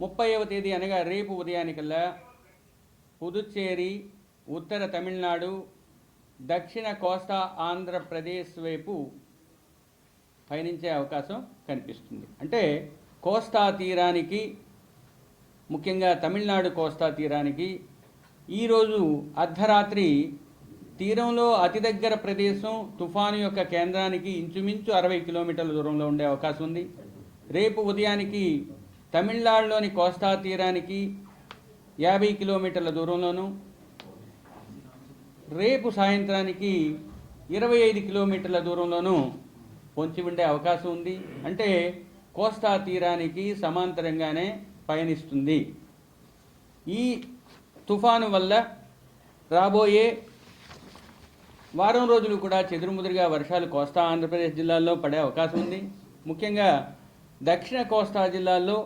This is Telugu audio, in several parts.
ముప్పైవ తేదీ అనగా రేపు ఉదయానికల్లా పుదుచ్చేరి ఉత్తర తమిళనాడు దక్షిణ కోస్తా ఆంధ్రప్రదేశ్ వైపు పయనించే అవకాశం కనిపిస్తుంది. అంటే కోస్తా తీరానికి ముఖ్యంగా తమిళనాడు కోస్తా తీరానికి ఈరోజు అర్ధరాత్రి తీరంలో అతి దగ్గర ప్రదేశం తుఫాను యొక్క కేంద్రానికి ఇంచుమించు అరవై కిలోమీటర్ల దూరంలో ఉండే అవకాశం ఉంది. రేపు ఉదయానికి తమిళనాడులోని కోస్తా తీరానికి యాభై కిలోమీటర్ల దూరంలోను రేపు సాయంత్రానికి ఇరవై ఐదు కిలోమీటర్ల దూరంలోనూ పొంచి ఉండే అవకాశం ఉంది. అంటే కోస్తా తీరానికి సమాంతరంగానే పయనిస్తుంది. ఈ తుఫాను వల్ల రాబోయే వారం రోజులు కూడా చెదురుముదురుగా వర్షాలు కోస్తా ఆంధ్రప్రదేశ్ జిల్లాల్లో పడే అవకాశం ఉంది. ముఖ్యంగా దక్షిణ కోస్తా జిల్లాల్లో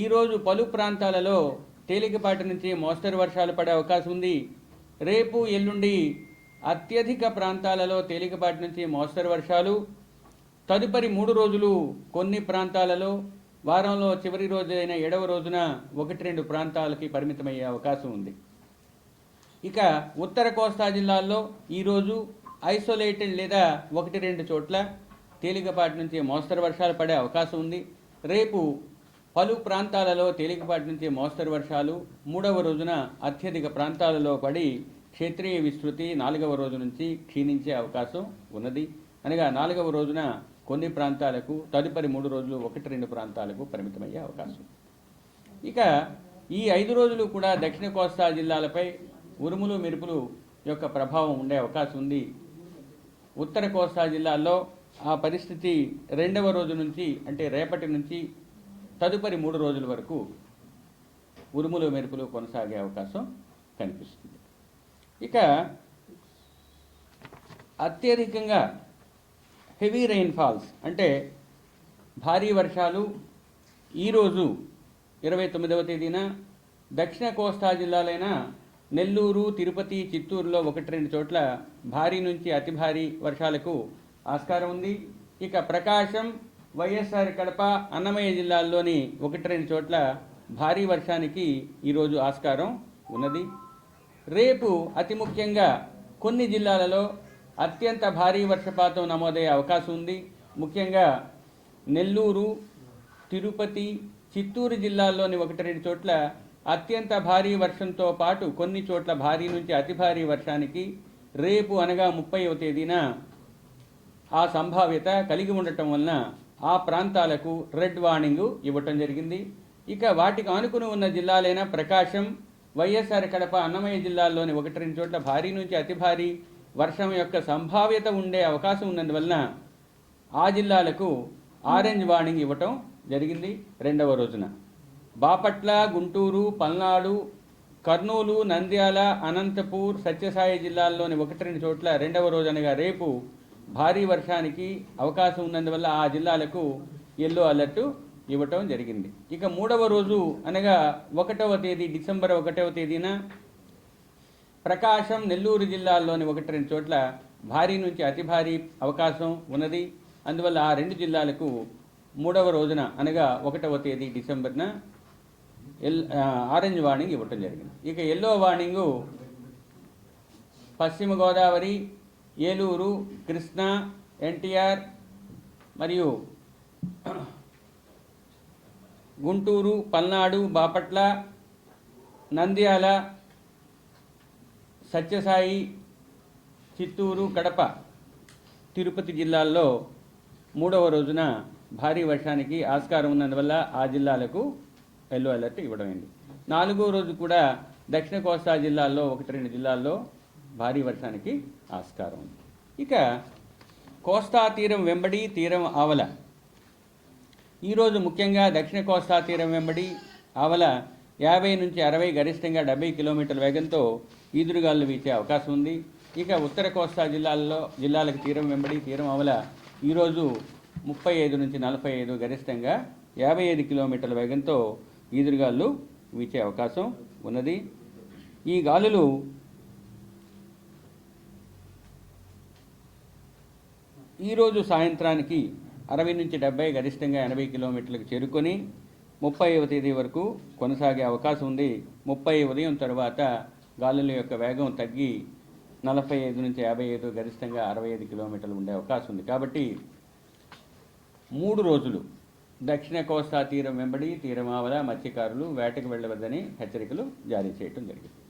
ఈరోజు పలు ప్రాంతాలలో తేలికపాటి నుంచి మోస్తరు వర్షాలు పడే అవకాశం ఉంది. రేపు ఎల్లుండి అత్యధిక ప్రాంతాలలో తేలికపాటి నుంచి మోస్తరు వర్షాలు. తదుపరి మూడు రోజులు కొన్ని ప్రాంతాలలో వారంలో చివరి రోజైన ఏడవ రోజున ఒకటి రెండు ప్రాంతాలకి పరిమితమయ్యే అవకాశం ఉంది. ఇక ఉత్తర కోస్తా జిల్లాల్లో ఈరోజు ఐసోలేటెడ్ లేదా ఒకటి రెండు చోట్ల తేలికపాటి నుంచి మోస్తరు వర్షాలు పడే అవకాశం ఉంది. రేపు పలు ప్రాంతాలలో తేలికపాటి నుంచి మోస్తరు వర్షాలు మూడవ రోజున అత్యధిక ప్రాంతాలలో పడి క్షేత్రీయ విస్తృతి నాలుగవ రోజు నుంచి క్షీణించే అవకాశం ఉన్నది. అనగా నాలుగవ రోజున కొన్ని ప్రాంతాలకు తదుపరి మూడు రోజులు ఒకటి రెండు ప్రాంతాలకు పరిమితమయ్యే అవకాశం. ఇక ఈ ఐదు రోజులు కూడా దక్షిణ కోస్తా జిల్లాలపై ఉరుములు మెరుపులు యొక్క ప్రభావం ఉండే అవకాశం ఉంది. ఉత్తర కోస్తా జిల్లాల్లో ఆ పరిస్థితి రెండవ రోజు నుంచి అంటే రేపటి నుంచి తదుపరి మూడు రోజుల వరకు ఉరుములు మెరుపులు కొనసాగే అవకాశం కనిపిస్తుంది. ఇక అత్యధికంగా హెవీ రెయిన్ఫాల్స్ అంటే భారీ వర్షాలు ఈరోజు ఇరవై తొమ్మిదవ తేదీన దక్షిణ కోస్తా జిల్లాలైన నెల్లూరు తిరుపతి చిత్తూరులో ఒకటి రెండు చోట్ల భారీ నుంచి అతి భారీ వర్షాలకు ఆస్కారం ఉంది. ఇక ప్రకాశం వైఎస్ఆర్ కడప అన్నమయ్య జిల్లాల్లోని ఒకటి రెండు చోట్ల భారీ వర్షానికి ఈరోజు ఆస్కారం ఉన్నది. రేపు అతి ముఖ్యంగా కొన్ని జిల్లాలలో అత్యంత భారీ వర్షపాతం నమోదయ్యే అవకాశం ఉంది. ముఖ్యంగా నెల్లూరు తిరుపతి చిత్తూరు జిల్లాల్లోని ఒకటి రెండు చోట్ల అత్యంత భారీ వర్షంతో పాటు కొన్ని చోట్ల భారీ నుంచి అతి భారీ వర్షానికి రేపు అనగా ముప్పైవ తేదీన ఆ సంభావ్యత కలిగి ఉండటం వలన ఆ ప్రాంతాలకు రెడ్ వార్నింగ్ ఇవ్వటం జరిగింది. ఇక వాటికి ఆనుకుని ఉన్న జిల్లాలైన ప్రకాశం వైఎస్ఆర్ కడప అన్నమయ్య జిల్లాల్లోని ఒకటి రెండు చోట్ల భారీ నుంచి అతి భారీ వర్షం యొక్క సంభావ్యత ఉండే అవకాశం ఉన్నందువలన ఆ జిల్లాలకు ఆరెంజ్ వార్నింగ్ ఇవ్వటం జరిగింది రెండవ రోజున. బాపట్ల గుంటూరు పల్నాడు కర్నూలు నంద్యాల అనంతపూర్ సత్యసాయి జిల్లాల్లోని ఒకటి రెండు చోట్ల రెండవ రోజు అనగా రేపు భారీ వర్షానికి అవకాశం ఉన్నందువల్ల ఆ జిల్లాలకు ఎల్లో అలర్ట్ ఇవ్వటం జరిగింది. ఇక మూడవ రోజు అనగా ఒకటవ తేదీ డిసెంబర్ ఒకటవ తేదీన ప్రకాశం నెల్లూరు జిల్లాల్లోని ఒకటి రెండు చోట్ల భారీ నుంచి అతి భారీ అవకాశం ఉన్నది. అందువల్ల ఆ రెండు జిల్లాలకు మూడవ రోజున అనగా ఒకటవ తేదీ డిసెంబర్న ఎల్ ఆరెంజ్ వార్నింగ్ ఇవ్వటం జరిగింది. ఇక ఎల్లో వార్నింగు పశ్చిమ గోదావరి ఏలూరు కృష్ణా ఎన్టీఆర్ మరియు గుంటూరు పల్నాడు బాపట్ల నంద్యాల సత్యసాయి చిత్తూరు కడప తిరుపతి జిల్లాల్లో మూడవ రోజున భారీ వర్షానికి ఆస్కారం ఉన్నందువల్ల ఆ జిల్లాలకు ఎల్లో అలర్ట్ ఇవ్వడమైంది నాలుగో రోజు కూడా దక్షిణ కోస్తా జిల్లాల్లో ఒకటి రెండు జిల్లాల్లో భారీ వర్షానికి ఆస్కారం ఉంది. ఇక కోస్తా తీరం వెంబడి తీరం ఆవల. ఈరోజు ముఖ్యంగా దక్షిణ కోస్తా తీరం వెంబడి ఆవల యాభై నుంచి అరవై గరిష్టంగా డెబ్బై కిలోమీటర్ల వేగంతో ఈదురుగాలు వీచే అవకాశం ఉంది. ఇక ఉత్తర కోస్తా జిల్లాల్లో జిల్లాలకు తీరం వెంబడి తీరం ఆవల ఈరోజు ముప్పై ఐదు నుంచి నలభై ఐదు గరిష్టంగా యాభై ఐదు కిలోమీటర్ల వేగంతో ఈదురుగాలు వీచే అవకాశం ఉన్నది. ఈ గాలులు ఈరోజు సాయంత్రానికి అరవై నుంచి డెబ్బై గరిష్టంగా ఎనభై కిలోమీటర్లకు చేరుకొని ముప్పైవ తేదీ వరకు కొనసాగే అవకాశం ఉంది. ముప్పై ఉదయం తర్వాత గాలుల యొక్క వేగం తగ్గి నలభై ఐదు నుంచి యాభై ఐదు గరిష్టంగా అరవై ఐదు కిలోమీటర్లు ఉండే అవకాశం ఉంది. కాబట్టి మూడు రోజులు దక్షిణ కోస్తా తీరం వెంబడి తీరమావల మత్స్యకారులు వేటకు వెళ్ళవద్దని హెచ్చరికలు జారీ చేయడం జరిగింది.